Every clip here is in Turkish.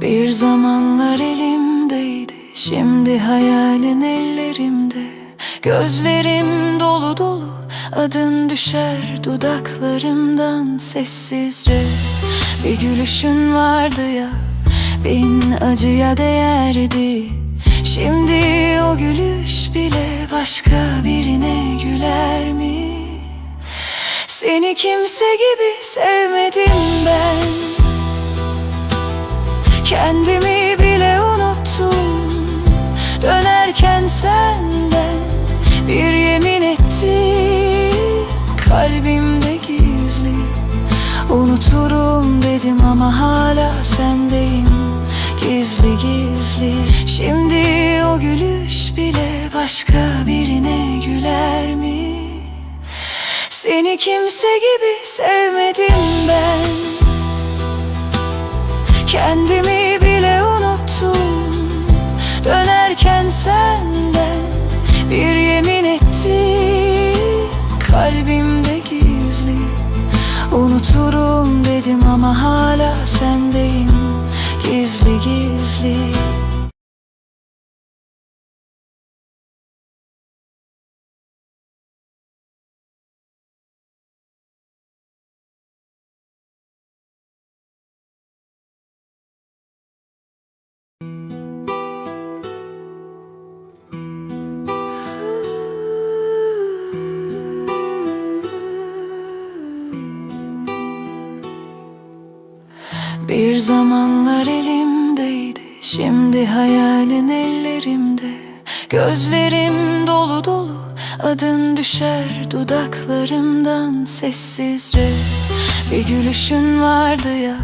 Bir zamanlar elimdeydi Şimdi hayalin ellerimde. Gözlerim dolu dolu Adın düşer dudaklarımdan sessizce. Bir gülüşün vardı ya Bin acıya değerdi. Şimdi o gülüş bile başka birine güler mi? Seni kimse gibi sevmedim ben Kendimi bile unuttum. Dönerken senden bir yemin ettim Kalbimde gizli Unuturum dedim ama hala sendeyim. Gizli gizli. Şimdi o gülüş bile başka birine güler mi? Seni kimse gibi sevmedim ben Kendimi bile unuttum. Dönerken senden bir yemin ettim. Kalbimde gizli Unuturum dedim ama hala sendeyim. Gizli gizli Bir zamanlar elimdeydi Şimdi hayalin ellerimde. Gözlerim dolu dolu Adın düşer dudaklarımdan sessizce. Bir gülüşün vardı ya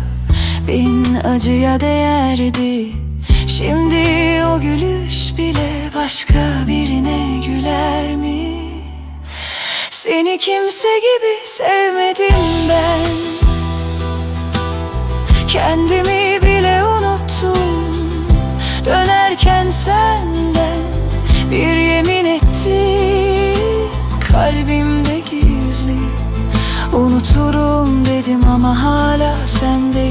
Bin acıya değerdi. Şimdi o gülüş bile başka birine güler mi? Seni kimse gibi sevmedim ben Kendimi bile unuttum. Dönerken senden bir yemin ettim Kalbimde gizli Unuturum dedim ama hala gizli